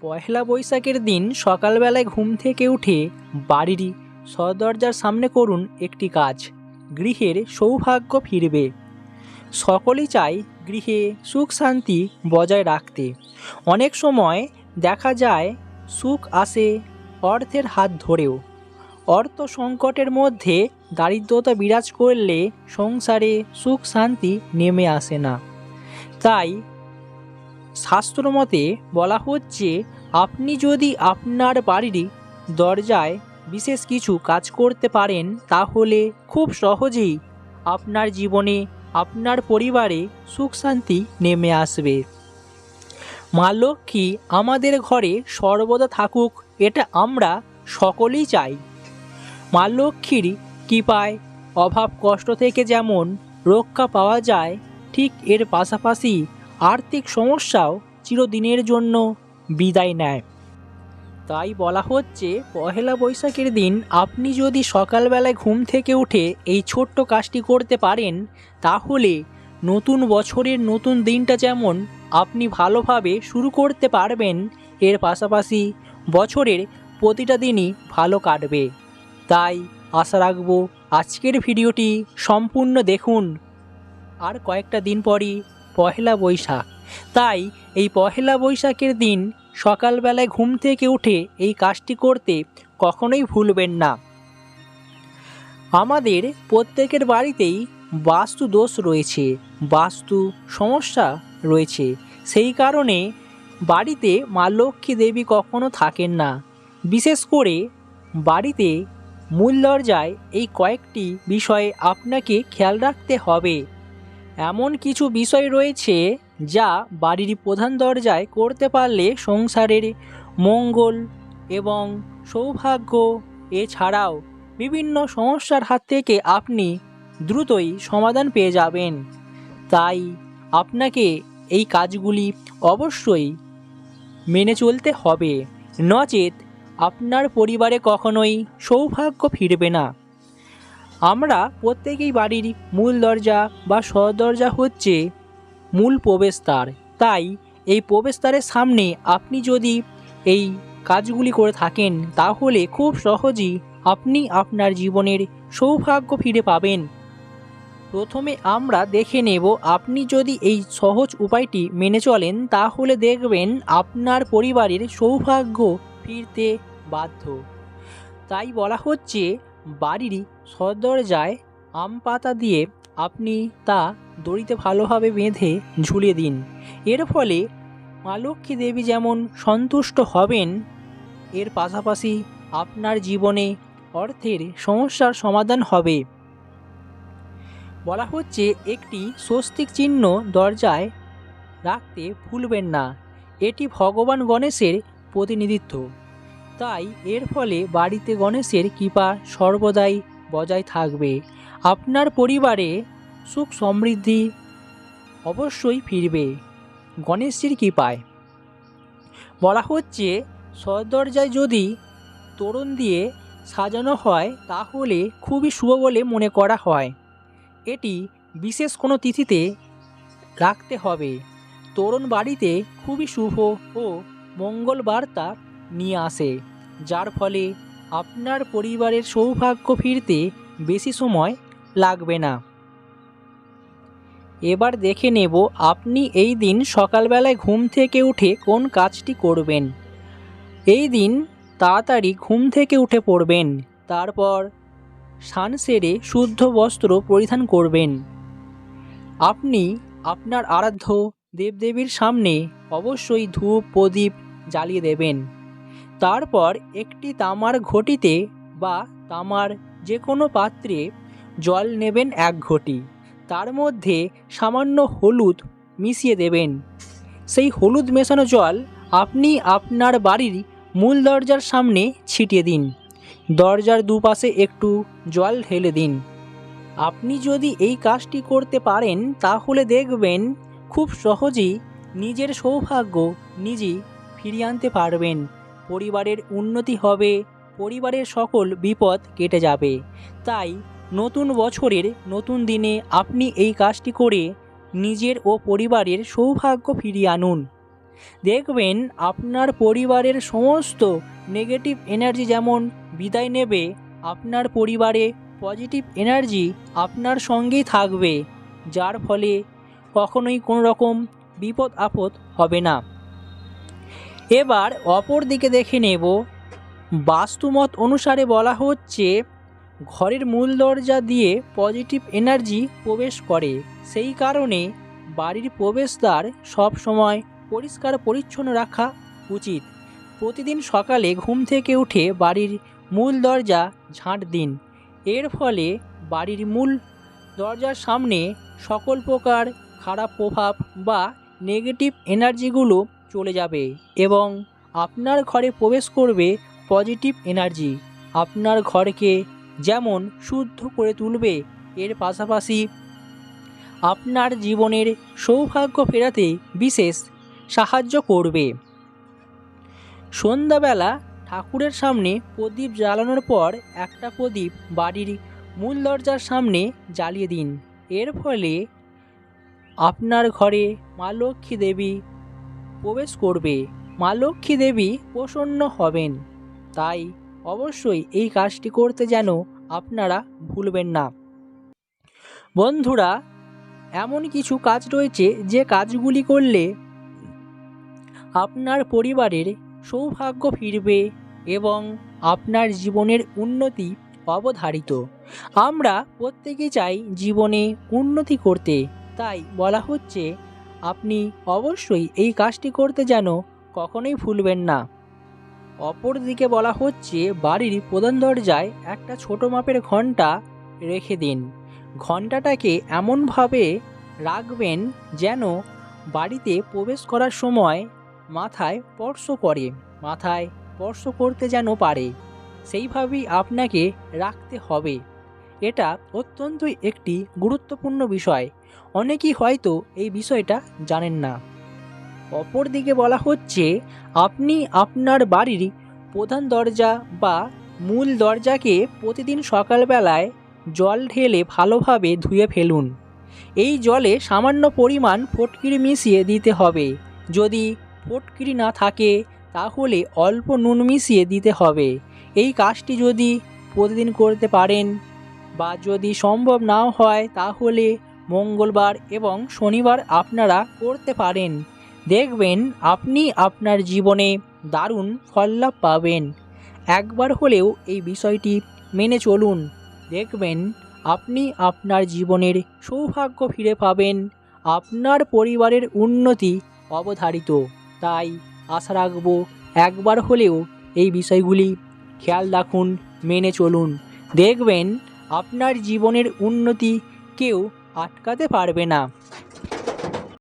পয়লা বৈশাখের দিন সকালবেলায় ঘুম থেকে উঠে বাড়ির সদরজার সামনে করুন একটি কাজ, গৃহের সৌভাগ্য ফিরবে। সকলেই চায় গৃহে সুখ শান্তি বজায় রাখতে। অনেক সময় দেখা যায় সুখ আসে অর্থের হাত ধরেও। অর্থ সংকটের মধ্যে দারিদ্রতা বিরাজ করলে সংসারে সুখ শান্তি নেমে আসে না। তাই শাস্ত্রমতে বলা হচ্ছে, আপনি যদি আপনার বাড়ির দরজায় বিশেষ কিছু কাজ করতে পারেন, তাহলে খুব সহজেই আপনার জীবনে আপনার পরিবারে সুখ শান্তি নেমে আসবে। মা লক্ষ্মী আমাদের ঘরে সর্বদা থাকুক, এটা আমরা সকলেই চাই। মা লক্ষ্মীর কৃপায় অভাব কষ্ট থেকে যেমন রক্ষা পাওয়া যায়, ঠিক এর পাশাপাশি আর্থিক সমস্যাও চিরদিনের জন্য বিদায় নেয়। তাই বলা হচ্ছে, পহেলা বৈশাখের দিন আপনি যদি সকালবেলায় ঘুম থেকে উঠে এই ছোট্ট কাজটি করতে পারেন, তাহলে নতুন বছরের নতুন দিনটা যেমন আপনি ভালোভাবে শুরু করতে পারবেন, এর পাশাপাশি বছরের প্রতিটা দিনই ভালো কাটবে। তাই আশা রাখব, আজকের ভিডিওটি সম্পূর্ণ দেখুন। আর কয়েকটা দিন পরই পহেলা বৈশাখ। তাই এই পহেলা বৈশাখের দিন সকালবেলায় ঘুম থেকে উঠে এই কাজটি করতে কখনোই ভুলবেন না। আমাদের প্রত্যেকের বাড়িতেই বাস্তু দোষ রয়েছে, বাস্তু সমস্যা রয়েছে। সেই কারণে বাড়িতে মা লক্ষ্মী দেবী কখনো থাকেন না। বিশেষ করে বাড়িতে মূল দরজায় এই কয়েকটি বিষয়ে আপনাকে খেয়াল রাখতে হবে। এমন কিছু বিষয় রয়েছে যা বাড়ির প্রধান দরজায় করতে পারলে সংসারের মঙ্গল এবং সৌভাগ্য এছাড়াও বিভিন্ন সমস্যার হাত থেকে আপনি দ্রুতই সমাধান পেয়ে যাবেন। তাই আপনাকে এই কাজগুলি অবশ্যই মেনে চলতে হবে। নচেত আপনার পরিবারে কখনোই সৌভাগ্য ফিরবে না। আমরা প্রত্যেকেই বাড়ির মূল দরজা বা সদরজা হচ্ছে মূল প্রবেশদ্বার। তাই এই প্রবেশদ্বারের সামনে আপনি যদি এই কাজগুলি করে থাকেন, তাহলে খুব সহজেই আপনি আপনার জীবনের সৌভাগ্য ফিরে পাবেন। প্রথমে আমরা দেখে নেব, আপনি যদি এই সহজ উপায়টি মেনে চলেন, তাহলে দেখবেন আপনার পরিবারের সৌভাগ্য ফিরতে বাধ্য। তাই বলা হচ্ছে বাড়ির সদরজায় আম পাতা দিয়ে আপনি তা দড়িতে ভালোভাবে বেঁধে ঝুলিয়ে দিন। এর ফলে মা লক্ষ্মী দেবী যেমন সন্তুষ্ট হবেন, এর পাশাপাশি আপনার জীবনে অর্থের সমস্যার সমাধান হবে। বলা হচ্ছে, একটি স্বস্তিক চিহ্ন দরজায় রাখতে ভুলবেন না। এটি ভগবান গণেশের প্রতিনিধিত্ব। তাই এর ফলে বাড়িতে গণেশের কৃপা সর্বদাই বজায় থাকবে। আপনার পরিবারে সুখ সমৃদ্ধি অবশ্যই ফিরবে গণেশজির কৃপায়। বলা হচ্ছে, সদরজায় যদি তোরণ দিয়ে সাজানো হয়, তাহলে খুবই শুভ বলে মনে করা হয়। এটি বিশেষ কোনো তিথিতে রাখতে হবে। তোরণ বাড়িতে খুবই শুভ ও মঙ্গল বার্তা নিয়ে আসে, যার ফলে আপনার পরিবারের সৌভাগ্য ফিরতে বেশি সময় লাগবে না। এবার দেখে নেব আপনি এই দিন সকালবেলায় ঘুম থেকে উঠে কোন কাজটি করবেন। এই দিন তাড়াতাড়ি ঘুম থেকে উঠে পড়বেন, তারপর স্নান সেরে শুদ্ধ বস্ত্র পরিধান করবেন। আপনি আপনার আরাধ্য দেবদেবীর সামনে অবশ্যই ধূপ, প্রদীপ জ্বালিয়ে দেবেন। তারপর একটি তামার ঘটিতে বা তামার যে কোনো পাত্রে জল নেবেন এক ঘটি। তার মধ্যে সামান্য হলুদ মিশিয়ে দেবেন। সেই হলুদ মেশানো জল আপনি আপনার বাড়ির মূল দরজার সামনে ছিটিয়ে দিন। দরজার দুপাশে একটু জল ঢেলে দিন। আপনি যদি এই কাজটি করতে পারেন, তাহলে দেখবেন খুব সহজেই নিজের সৌভাগ্য নিজেই ফিরিয়ে আনতে পারবেন। পরিবারের উন্নতি হবে, পরিবারের সকল বিপদ কেটে যাবে। তাই নতুন বছরের নতুন দিনে আপনি এই কাজটি করে নিজের ও পরিবারের সৌভাগ্য ফিরিয়ে আনুন। দেখবেন আপনার পরিবারের সমস্ত নেগেটিভ এনার্জি যেমন বিদায় নেবে, আপনার পরিবারে পজিটিভ এনার্জি আপনার সঙ্গেই থাকবে, যার ফলে কখনোই কোনো রকম বিপদ আপদ হবে না। এবার অপর দিকে দেখে নেব। বাস্তুমত অনুসারে বলা হচ্ছে, ঘরের মূল দরজা দিয়ে পজিটিভ এনার্জি প্রবেশ করে। সেই কারণে বাড়ির প্রবেশদ্বার সব সময় পরিষ্কার পরিচ্ছন্ন রাখা উচিত। প্রতিদিন সকালে ঘুম থেকে উঠে বাড়ির মূল দরজা ঝাঁট দিন। এর ফলে বাড়ির মূল দরজার সামনে সকল প্রকার খারাপ প্রভাব বা নেগেটিভ এনার্জিগুলো চলে যাবে এবং আপনার ঘরে প্রবেশ করবে পজিটিভ এনার্জি আপনার ঘরকে যেমন শুদ্ধ করে তুলবে, এর পাশাপাশি আপনার জীবনের সৌভাগ্য ফেরাতে বিশেষ সাহায্য করবে। সন্ধ্যাবেলা ঠাকুরের সামনে প্রদীপ জ্বালানোর পর একটা প্রদীপ বাড়ির মূল দরজার সামনে জ্বালিয়ে দিন। এর ফলে আপনার ঘরে মা লক্ষ্মী দেবী প্রবেশ করবে। মা লক্ষ্মী দেবী প্রসন্ন হবেন। তাই অবশ্যই এই কাজটি করতে যেন আপনারা ভুলবেন না। বন্ধুরা, এমন কিছু কাজ রয়েছে যে কাজগুলি করলে আপনার পরিবারের সৌভাগ্য ফিরবে এবং আপনার জীবনের উন্নতি অবধারিত। আমরা প্রত্যেকে চাই জীবনে উন্নতি করতে। তাই বলা হচ্ছে আপনি অবশ্যই এই কাজটি করতে যেন কখনোই ভুলবেন না। অপরদিকে বলা হচ্ছে, বাড়ির প্রধান দরজায় একটা ছোট মাপের ঘণ্টা রেখে দিন। ঘন্টাটাকে এমনভাবে রাখবেন যেন বাড়িতে প্রবেশ করার সময় মাথায় স্পর্শ করে, মাথায় স্পর্শ করতে যেন পারে। সেইভাবেই আপনাকে রাখতে হবে। এটা অত্যন্তই একটি গুরুত্বপূর্ণ বিষয়। অনেকেই হয়তো এই বিষয়টা জানেন না। অপরদিকে বলা হচ্ছে, আপনি আপনার বাড়ির প্রধান দরজা বা মূল দরজাকে প্রতিদিন সকালবেলায় জল ঢেলে ভালোভাবে ধুয়ে ফেলুন। এই জলে সামান্য পরিমাণ ফটকিরি মিশিয়ে দিতে হবে। যদি ফটকিরি না থাকে, তাহলে অল্প নুন মিশিয়ে দিতে হবে। এই কাজটি যদি প্রতিদিন করতে পারেন বা যদি সম্ভব নাও হয়, তাহলে মঙ্গলবার এবং শনিবার আপনারা করতে পারেন। দেখবেন আপনি আপনার জীবনে দারুণ ফললাভ পাবেন। একবার হলেও এই বিষয়টি মেনে চলুন। দেখবেন আপনি আপনার জীবনের সৌভাগ্য ফিরে পাবেন। আপনার পরিবারের উন্নতি অবধারিত। তাই আশা রাখব একবার হলেও এই বিষয়গুলি খেয়াল রাখুন, মেনে চলুন। দেখবেন আপনার জীবনের উন্নতি কেউ আটকাতে পারবে না।